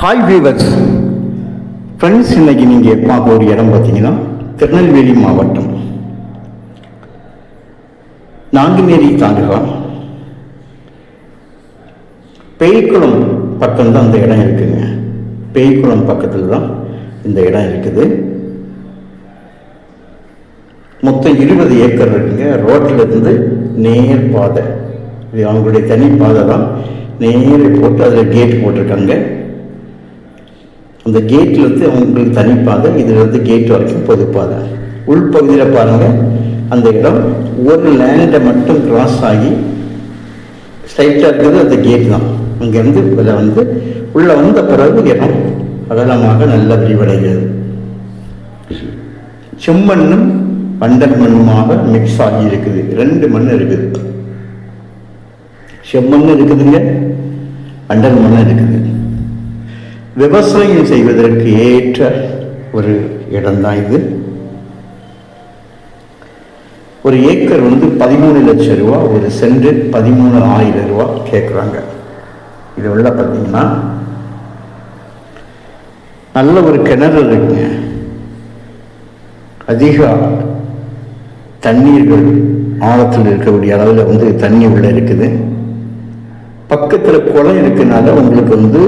Hi viewers friends இன்னைக்கு நீங்கள் பார்க்க ஒரு இடம் பார்த்தீங்கன்னா திருநெல்வேலி மாவட்டம். நாங்குநேரி தாலுகா. பேய்க்குளம் பக்கம் தான் அந்த இடம் இருக்குதுங்க பேய்க்குளம் பக்கத்தில் தான் இந்த இடம் இருக்குது. மொத்தம் இருபது ஏக்கர் இருக்குங்க. ரோட்டில் இருந்து நேர் பாதை. இது அவங்களுடைய தனி பாதை தான். நேரில் போட்டு அதில் கேட் போட்டிருக்காங்க. அந்த கேட்டில் வந்து அவங்களுக்கு தனிப்பாதை இதில் வந்து கேட் வரைக்கும் பொதுப்பாதை உள்பகுதியில் பாருங்கள் அந்த இடம் ஒரு லேண்டை மட்டும் கிராஸ் ஆகி ஸ்ட்ரைட்டாக இருக்கிறது அந்த கேட் தான். அங்கேருந்து இதில் வந்து உள்ளே வந்த பிறகு இடம் அகலமாக நல்ல விரிவடைகிறது. செம்மண்ணும் வண்டல் மண்ணுமாக மிக்ஸ் ஆகி இருக்குது. ரெண்டு மண் இருக்குது. செம்மண் இருக்குதுங்க. வண்டல் மண் இருக்குது. விவசாயம் செய்வதற்கு ஏற்ற ஒரு இடம்தான் இது. ஒரு ஏக்கர் வந்து பதிமூணு லட்சம் ரூபா ஒரு சென்ட் பதிமூணு ஆயிரம் ரூபா கேட்குறாங்க இது உள்ள பார்த்தீங்கன்னா நல்ல ஒரு கிணறு இருக்குங்க. அதிக தண்ணீர்கள் ஆழத்தில் இருக்கக்கூடிய அளவில் வந்து தண்ணி உள்ள இருக்குது. பக்கத்தில் குளம் இருக்கனால உங்களுக்கு வந்து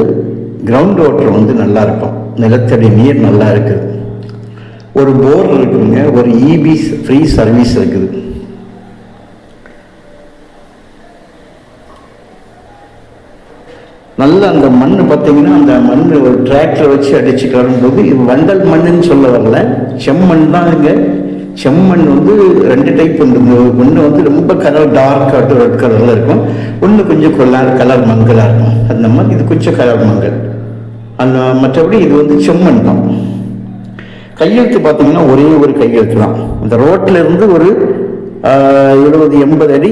கிரவுண்ட் வாட்டர் வந்து நல்லா இருக்கும் நிலத்தடி நீர் நல்லா இருக்குது ஒரு போர் இருக்குதுங்க. ஒரு இபி ஃப்ரீ சர்வீஸ் இருக்குது. நல்ல அந்த மண் பார்த்தீங்கன்னா அந்த மண் ஒரு டிராக்டர் வச்சு அடிச்சு கரும்போது இது வண்டல் மண்ணுன்னு சொல்ல வரல. செம்மண் தான் இங்கே செம்மண் வந்து ரெண்டு டைப் உண்டு. ஒன்று வந்து ரொம்ப கலர் டார்க் ரெட் கலரில் இருக்கும். ஒன்று கொஞ்சம் கலர் கலர் மங்கலாக இருக்கும். அந்த மாதிரி இது கொஞ்சம் கலர் மங்கல். அந்த மற்றபடி இது வந்து செம்மண் தான். கையெழுத்து பார்த்தீங்கன்னா ஒரே ஒரு கையெழுத்து தான். அந்த ரோட்டில் இருந்து ஒரு எழுபது எண்பது அடி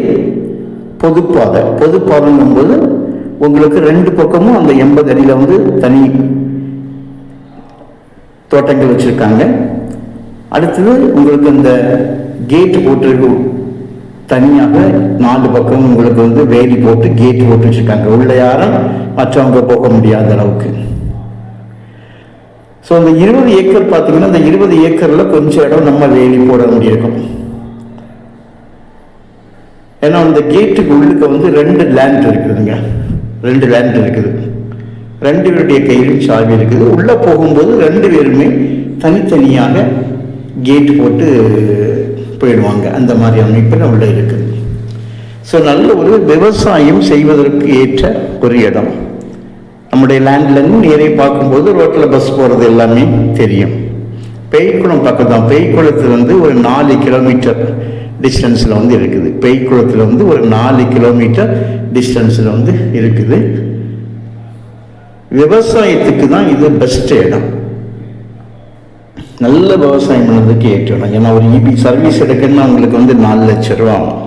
பொதுப்பாதை. பொதுப்பாதைங்கும் போது உங்களுக்கு ரெண்டு பக்கமும் அந்த எண்பது அடியில் வந்து தனி தோட்டங்கள் வச்சுருக்காங்க. அடுத்தது உங்களுக்கு அந்த கேட் போட்டிருக்கும் தனியாக நாலு பக்கம் உங்களுக்கு வந்து வேலி போட்டு கேட் போட்டு வச்சுருக்காங்க. உள்ள யாரும் மற்றவங்க போக முடியாத அளவுக்கு. ஸோ அந்த இருபது ஏக்கர் பார்த்தீங்கன்னா அந்த இருபது ஏக்கரில் கொஞ்சம் இடம் நம்ம வேலி போட வேண்டியிருக்கும். ஏன்னா அந்த கேட்டுக்கு உள்ளுக்க வந்து ரெண்டு லேண்ட் இருக்குதுங்க. ரெண்டு லேண்ட் இருக்குது. ரெண்டு பேருடைய கையிலும் சாவி இருக்குது. உள்ளே போகும்போது ரெண்டு பேருமே தனித்தனியாக கேட் போட்டு போயிடுவாங்க. அந்த மாதிரி அமைப்பில் உள்ளே இருக்குது. ஸோ நல்ல ஒரு விவசாயம் செய்வதற்கு ஏற்ற ஒரு இடம். நம்முடைய லேண்ட்லேருந்து நேரே பார்க்கும்போது ரோட்டில் பஸ் போகிறது எல்லாமே தெரியும். பெய்குளம் பக்கம் தான் பெய்குளத்துலேருந்து வந்து ஒரு நாலு கிலோமீட்டர் டிஸ்டன்ஸில் வந்து இருக்குது. பெய்குளத்தில் வந்து ஒரு நாலு கிலோமீட்டர் டிஸ்டன்ஸில் வந்து இருக்குது. விவசாயத்துக்கு தான் இது பெஸ்ட் இடம். நல்ல விவசாயம் பண்ணதுக்கு ஏற்ற இடம். ஏன்னா ஒரு இபி சர்வீஸ் எடுக்கணும்னா உங்களுக்கு வந்து நாலு லட்ச ரூபா ஆகும்.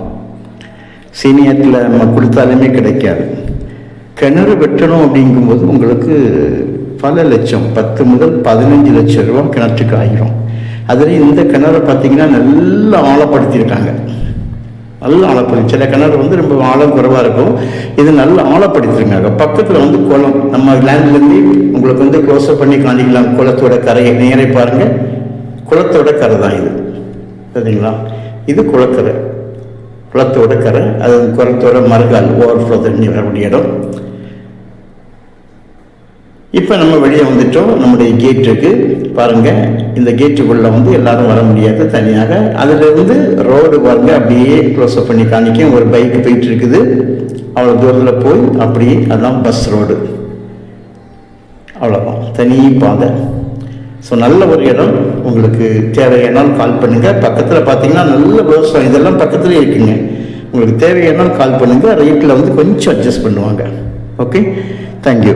சீனியத்தில் நம்ம கொடுத்தாலுமே கிடைக்காது. கிணறு வெட்டணும் அப்படிங்கும்போது உங்களுக்கு பல லட்சம் பத்து முதல் பதினஞ்சு லட்சம் ரூபா கிணற்றுக்கு ஆகிரும் அதில் இந்த கிணறு பார்த்தீங்கன்னா நல்லா ஆழப்படுத்தியிருக்காங்க. நல்லா ஆழப்படும் சில கிணறு வந்து ரொம்ப ஆழம் குறைவாக இருக்கும். இது நல்லா ஆழப்படுத்திருக்காங்க பக்கத்தில் வந்து குளம். நம்ம லேண்ட்லேருந்து உங்களுக்கு வந்து க்ளோஸ்அப் பண்ணி காணிக்கலாம் குளத்தோட கரையை நேரை பாருங்கள் குளத்தோட கரை தான் இது. சரிங்களா? இது குளக்கரை. குளத்தோட கரை. அது குளத்தோட மறுகால் ஓவர்ஃப்ளோ தண்ணி வரக்கூடிய இடம். இப்போ நம்ம வெளியே வந்துட்டோம். நம்முடைய கேட் இருக்கு. பாருங்க. இந்த கேட்டுக்குள்ளே வந்து எல்லாரும் வர முடியாது தனியாக. அதுலேருந்து ரோடு பாருங்கள் அப்படியே க்ளோஸ் அப் பண்ணி காணிக்கும் ஒரு பைக் போயிட்டு இருக்குது. அவ்வளோ தூரத்தில் போய் அப்படியே அதான் பஸ் ரோடு அவ்வளோதான் தனி பாதை. ஸோ நல்ல ஒரு இடம். உங்களுக்கு தேவையானால் கால் பண்ணுங்கள் பக்கத்தில் பார்த்தீங்கன்னா நல்ல விவசாயம் இதெல்லாம் பக்கத்தில் இருக்குங்க. உங்களுக்கு தேவையானால் கால் பண்ணுங்கள் ரேட்டில் வந்து கொஞ்சம் அட்ஜஸ்ட் பண்ணுவாங்க. Okay thank you